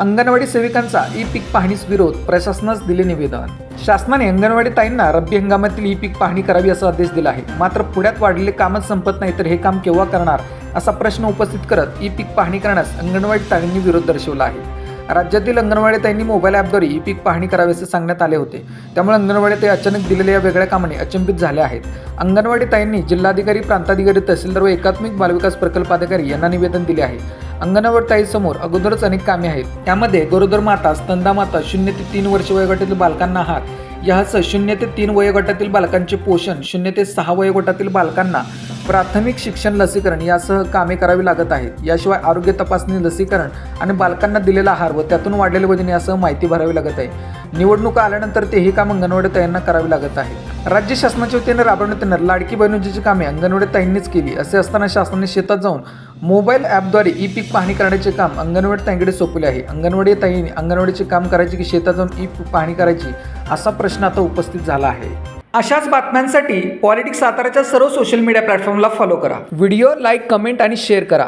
Anganwadi सेविकांचा E पीक पाहणीस विरोध प्रशासनास दिले निवेदन. शासनाने अंगणवाडी ताईंना रब्बी हंगामातील ई पीक पाहणी करावी असा आदेश दिला आहे. मात्र पुण्यात वाढलेले कामच संपत नाही तर हे काम केव्हा करणार असा प्रश्न उपस्थित करत ई पीक पाहणी करण्यास अंगणवाडी ताईंनी विरोध दर्शवला आहे. राज्यातील अंगणवाडी ताईंनी मोबाईल ॲपद्वारे ई पीक पाहणी करावी असे सांगण्यात आले होते. त्यामुळे अंगणवाडी ताई अचानक दिलेल्या या वेगळ्या कामाने अचंबित झाल्या आहेत. अंगणवाडी ताईंनी जिल्हाधिकारी प्रांताधिकारी तहसीलदार व एकात्मिक बालविकास प्रकल्प अधिकारी यांना निवेदन दिले आहे. अंगणवाडी ताईसमोर अगोदरच अनेक कामे आहेत. त्यामध्ये गरोदर माता स्तंदा माता शून्य ते तीन वर्ष वयोगटातील बालकांना आहार. यासह शून्य ते तीन वयोगटातील बालकांचे पोषण शून्य ते सहा वयोगटातील बालकांना प्राथमिक शिक्षण लसीकरण यासह कामे करावी लागत आहेत. याशिवाय आरोग्य तपासणी लसीकरण आणि बालकांना दिलेला आहार व त्यातून वाढलेले वजन यासह माहिती भरावी लागत आहे. निवडणुका आल्यानंतर तेही काम अंगणवाडी ताईंना करावी लागत आहे. राज्य शासनाच्या वतीने राबवण्यात येणार लाडकी बहिणीची कामे अंगणवाडी ताईंनीच केली. असे असताना शासनाने शेतात जाऊन मोबाईल ॲपद्वारे ई पीक पाहणी करण्याचे काम अंगणवाडी ताईंकडे सोपवले आहे. अंगणवाडी ताईंनी अंगणवाडीचे काम करायचे की शेतात जाऊन ई पाहणी करायची असा प्रश्न आता उपस्थित झाला आहे. अशाच बातम्यांसाठी पॉलिटिक्स साताराच्या सर्व सोशल मीडिया प्लॅटफॉर्मला फॉलो करा. व्हिडिओ लाईक कमेंट आणि शेअर करा.